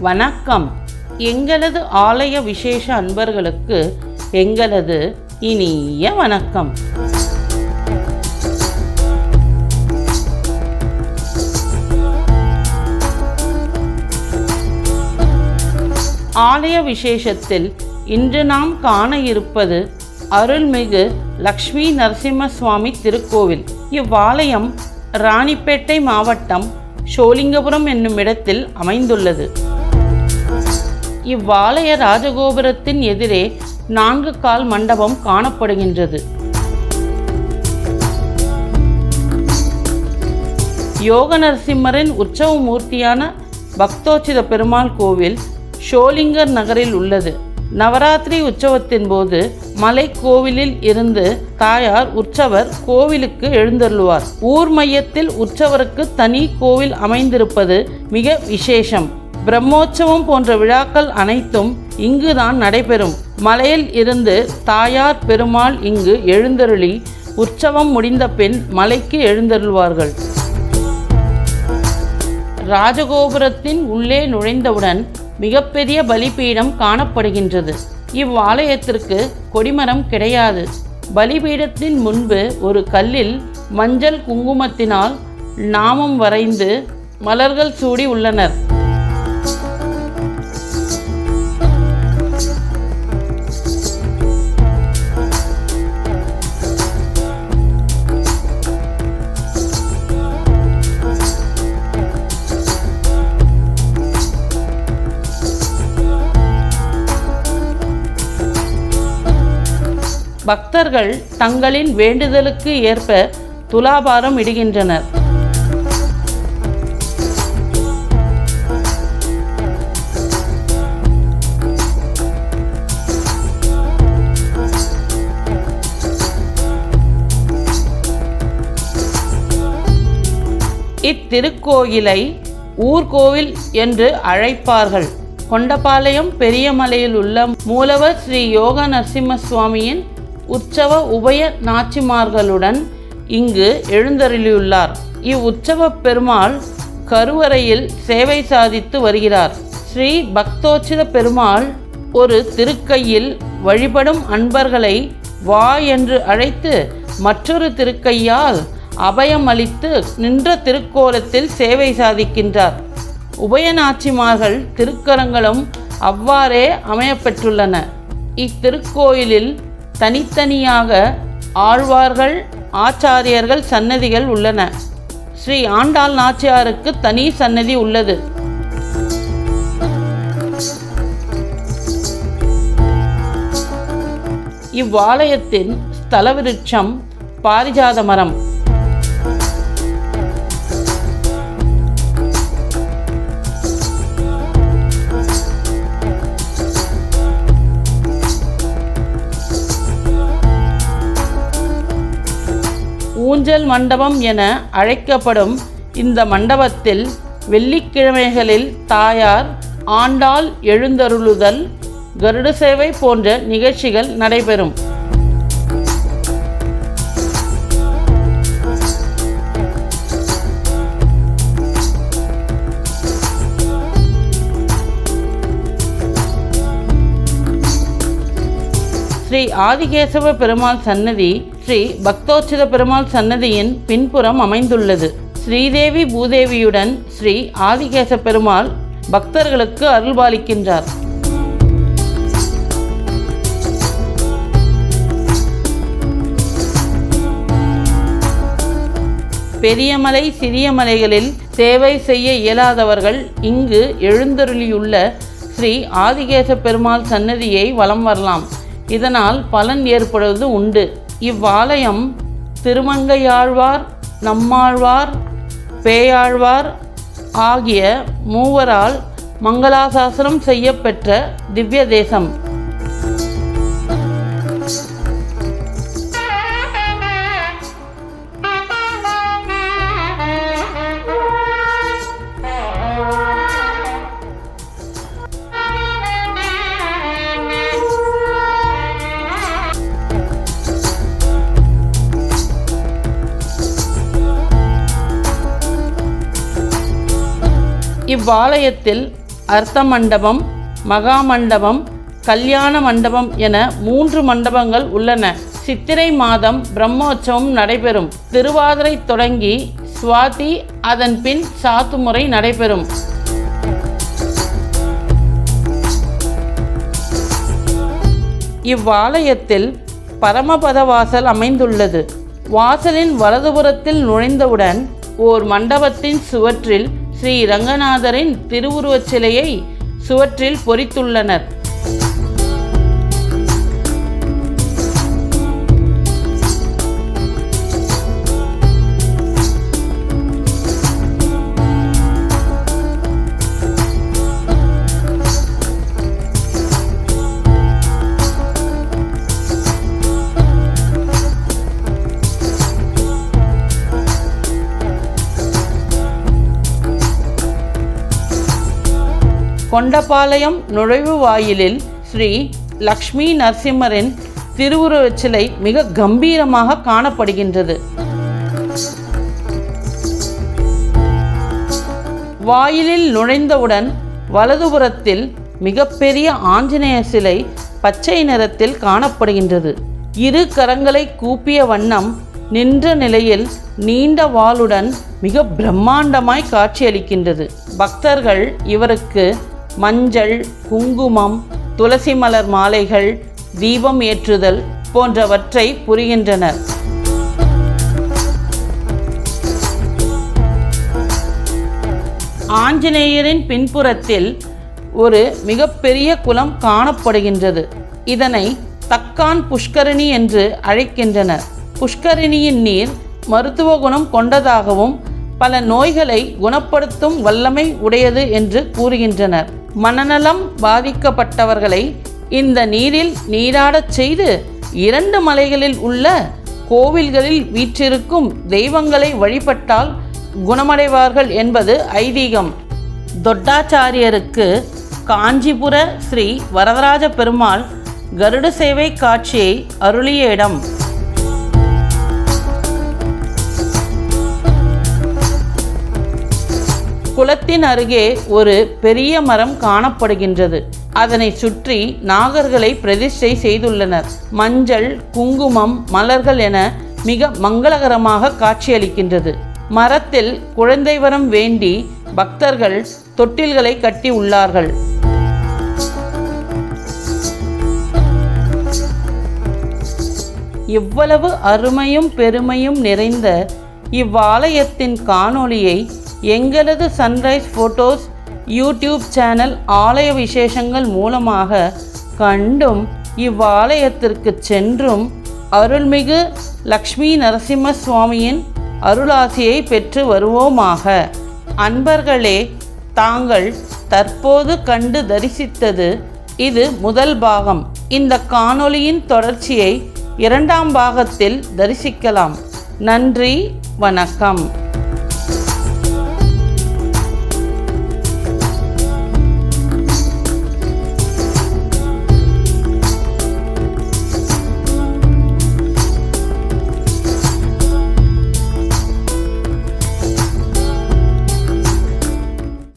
வணக்கம். எங்களது ஆலய விசேஷ அன்பர்களுக்கு எங்களது இனிய வணக்கம். ஆலய விசேஷத்தில் இன்று நாம் காண இருப்பது அருள்மிகு லக்ஷ்மி நரசிம்ம சுவாமி திருக்கோவில். இவ்வாலயம் ராணிப்பேட்டை மாவட்டம் சோலிங்கபுரம் என்னும் இடத்தில் அமைந்துள்ளது. இவ்வாலய ராஜகோபுரத்தின் எதிரே நான்கு கால் மண்டபம் காணப்படுகின்றது. யோக நரசிம்மரின் உற்சவ மூர்த்தியான பக்தோச்சித பெருமாள் கோவில் ஷோலிங்கர் நகரில் உள்ளது. நவராத்திரி உற்சவத்தின் போது மலை கோவிலில் இருந்து தாயார் உற்சவர் கோவிலுக்கு எழுந்தருள்வார். ஊர் மையத்தில் உற்சவருக்கு தனி கோவில் அமைந்திருப்பது மிக விசேஷம். பிரம்மோற்சவம் போன்ற விழாக்கள் அனைத்தும் இங்குதான் நடைபெறும். மலையில் இருந்து தாயார் பெருமாள் இங்கு எழுந்தருளி உற்சவம் முடிந்த பின் மலைக்கு எழுந்தருள்வார்கள். ராஜகோபுரத்தின் உள்ளே நுழைந்தவுடன் மிகப்பெரிய பலிபீடம் காணப்படுகின்றது. இவ்வாலயத்திற்கு கொடிமரம் கிடையாது. பலிபீடத்தின் முன்பு ஒரு கல்லில் மஞ்சள் குங்குமத்தினால் நாமம் வரைந்து மலர்கள் சூடி உள்ளனர். பக்தர்கள் தங்களின் வேண்டுதலுக்கு ஏற்ப துலாபாரம் இடுகின்றனர். இத்திருக்கோயிலை ஊர்கோவில் என்று அழைப்பார்கள். கொண்டபாளையம் பெரியமலையில் உள்ள மூலவர் ஸ்ரீ யோக நரசிம்ம சுவாமியின் உற்சவ உபய நாச்சிமார்களுடன் இங்கு எழுந்தருளியுள்ளார். இவ்வுற்சவ பெருமாள் கருவறையில் சேவை சாதித்து வருகிறார். ஸ்ரீ பக்தோச்சித பெருமாள் ஒரு திருக்கையில் வழிபடும் அன்பர்களை வா என்று அழைத்து மற்றொரு திருக்கையால் அபயம் அளித்து நின்ற திருக்கோலத்தில் சேவை சாதிக்கின்றார். உபயநாச்சிமார்கள் திருக்கரங்களும் அவ்வாறே அமையப்பெற்றுள்ளன. இத்திருக்கோயிலில் தனித்தனியாக ஆழ்வார்கள் ஆச்சாரியர்கள் சன்னதிகள் உள்ளன. ஸ்ரீ ஆண்டாள் நாச்சியாருக்கு தனி சன்னதி உள்ளது. இவ்வாலயத்தின் ஸ்தல விருட்சம் பாரிஜாத மரம். ஊஞ்சல் மண்டபம் என அழைக்கப்படும் இந்த மண்டபத்தில் வெள்ளிக்கிழமைகளில் தாயார் ஆண்டாள் எழுந்தருளுதல் கருட சேவை போன்ற நிகழ்ச்சிகள் நடைபெறும். ஸ்ரீ ஆதிகேசவ பெருமாள் சன்னதி ஸ்ரீ பக்தோச்சித பெருமாள் சன்னதியின் பின்புறம் அமைந்துள்ளது. ஸ்ரீதேவி பூதேவியுடன் ஸ்ரீ ஆதிகேச பெருமாள் பக்தர்களுக்கு அருள்பாலிக்கின்றார். பெரியமலை சிறிய மலைகளில் சேவை செய்ய இயலாதவர்கள் இங்கு எழுந்தருளியுள்ள ஸ்ரீ ஆதிகேச பெருமாள் சன்னதியை வலம் வரலாம். இதனால் பலன் ஏற்படுவது உண்டு. இவ்வாலயம் திருமங்கையாழ்வார் நம்மாழ்வார் பேயாழ்வார் ஆகிய மூவரால் மங்களாசாசனம் செய்யப்பெற்ற திவ்ய தேசம் இவ்வாலயத்தில் அர்த்த மண்டபம் மகா மண்டபம் கல்யாண மண்டபம் என மூன்று மண்டபங்கள் உள்ளன. சித்திரை மாதம் பிரம்மோற்சவம் நடைபெறும். திருவாதிரை தொடங்கி சுவாதி அதன் பின் சாத்துமுறை நடைபெறும். இவ்வாலயத்தில் பரமபத வாசல் அமைந்துள்ளது. வாசலின் வலதுபுறத்தில் நுழைந்தவுடன் ஓர் மண்டபத்தின் சுவற்றில் ஸ்ரீ ரங்கநாதரின் திருவுருவச் சிலையை சுவற்றில் பொறித்துள்ளனர். கொண்டபாளையம் நுழைவு வாயிலில் ஸ்ரீ லக்ஷ்மி நரசிம்மரின் திருவுருவச் சிலை மிக கம்பீரமாக காணப்படுகின்றது. வாயிலில் நுழைந்தவுடன் வலதுபுறத்தில் மிகப்பெரிய ஆஞ்சநேய சிலை பச்சை நிறத்தில் காணப்படுகின்றது. இரு கரங்களை கூப்பிய வண்ணம் நின்ற நிலையில் நீண்ட வாளுடன் மிக பிரம்மாண்டமாய் காட்சியளிக்கின்றது. பக்தர்கள் இவருக்கு மஞ்சள் குங்குமம் துளசி மலர் மாலைகள் தீபம் ஏற்றுதல் போன்றவற்றை புரிகின்றனர். ஆஞ்சநேயரின் பின்புறத்தில் ஒரு மிகப்பெரிய குளம் காணப்படுகின்றது. இதனை தக்கான் புஷ்கரணி என்று அழைக்கின்றனர். புஷ்கரிணியின் நீர் மருத்துவ குணம் கொண்டதாகவும் பல நோய்களை குணப்படுத்தும் வல்லமை உடையது என்று கூறுகின்றனர். மனநலம் பாதிக்கப்பட்டவர்களை இந்த நீரில் நீராடச் செய்து இரண்டு மலைகளில் உள்ள கோவில்களில் வீற்றிருக்கும் தெய்வங்களை வழிபட்டால் குணமடைவார்கள் என்பது ஐதீகம். தொட்டாச்சாரியருக்கு காஞ்சிபுர ஸ்ரீ வரதராஜ பெருமாள் கருட சேவை காட்சியை அருளிய இடம். குளத்தின் அருகே ஒரு பெரிய மரம் காணப்படுகின்றது. அதனை சுற்றி நாகர்களை பிரதிஷ்டை செய்துள்ளனர். மஞ்சள் குங்குமம் மலர்கள் என மிக மங்களகரமாக காட்சியளிக்கின்றது. மரத்தில் குழந்தை வரம் வேண்டி பக்தர்கள் தொட்டில்களை கட்டி உள்ளார்கள். இவ்வளவு அருமையும் பெருமையும் நிறைந்த இவ்வாலயத்தின் காணொளியை எங்களது சன்ரைஸ் ஃபோட்டோஸ் யூடியூப் சேனல் ஆலய விசேஷங்கள் மூலமாக கண்டும் இவ்வாலயத்திற்கு சென்றும் அருள்மிகு லக்ஷ்மி நரசிம்ம சுவாமியின் அருளாசியை பெற்று வருவோமாக. அன்பர்களே தாங்கள் தற்போது கண்டு தரிசித்தது இது முதல் பாகம். இந்த காணொளியின் தொடர்ச்சியை இரண்டாம் பாகத்தில் தரிசிக்கலாம். நன்றி வணக்கம்.